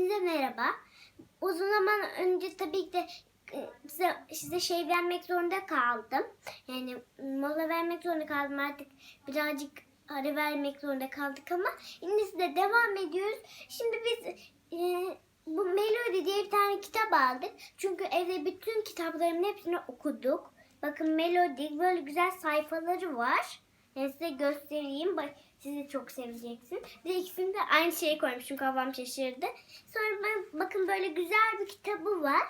Hepinize merhaba. Uzun zaman önce tabii ki de e, size, size şey vermek zorunda kaldım. Yani mola vermek zorunda kaldım artık birazcık ara vermek zorunda kaldık ama şimdi size devam ediyoruz. Şimdi biz e, bu Melody diye bir tane kitap aldık. Çünkü evde bütün kitapların hepsini okuduk. Bakın Melody böyle güzel sayfaları var. Size göstereyim. Bak siz de çok seveceksin. Bir ikisini de aynı şeye koymuşum. Kafam şaşırdı. Sonra ben, bakın böyle güzel bir kitabı var.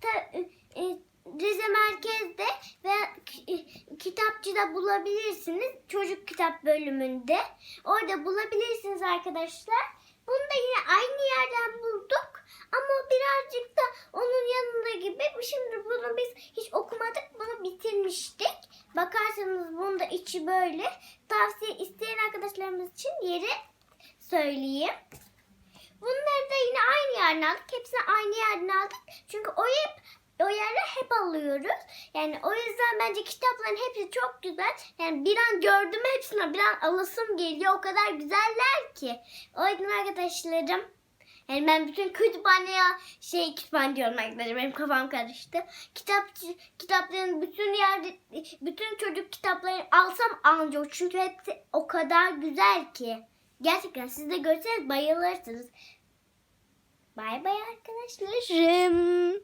Ta, e, e, Rize Merkez'de ve e, kitapçıda bulabilirsiniz. Çocuk kitap bölümünde. Orada bulabilirsiniz arkadaşlar. Bunu da yine aynı yerden bulduk. Ama birazcık da onun yanında gibi. Şimdi bunu biz hiç okumadık. Bunu bitirmiştik. Bakarsanız bunun da içi böyle. Tavsiye isteyen arkadaşlarımız için yeri söyleyeyim. Bunları da yine aynı yerden aldık. Hepsini aynı yerden aldık. Çünkü o hep o yerle hep alıyoruz. Yani o yüzden bence kitapların hepsi çok güzel. Yani bir an gördüm hepsini bir an alasım geliyor. O kadar güzeller ki. O yüzden arkadaşlarım yani ben bütün kütüphaneye şey kütüphane diyorum arkadaşlar benim kafam karıştı. Kitapçı kitapların bütün yerde bütün çocuk kitaplarını alsam anca çünkü hepsi o kadar güzel ki. Gerçekten siz de görseniz bayılırsınız. Bay bay arkadaşlarım.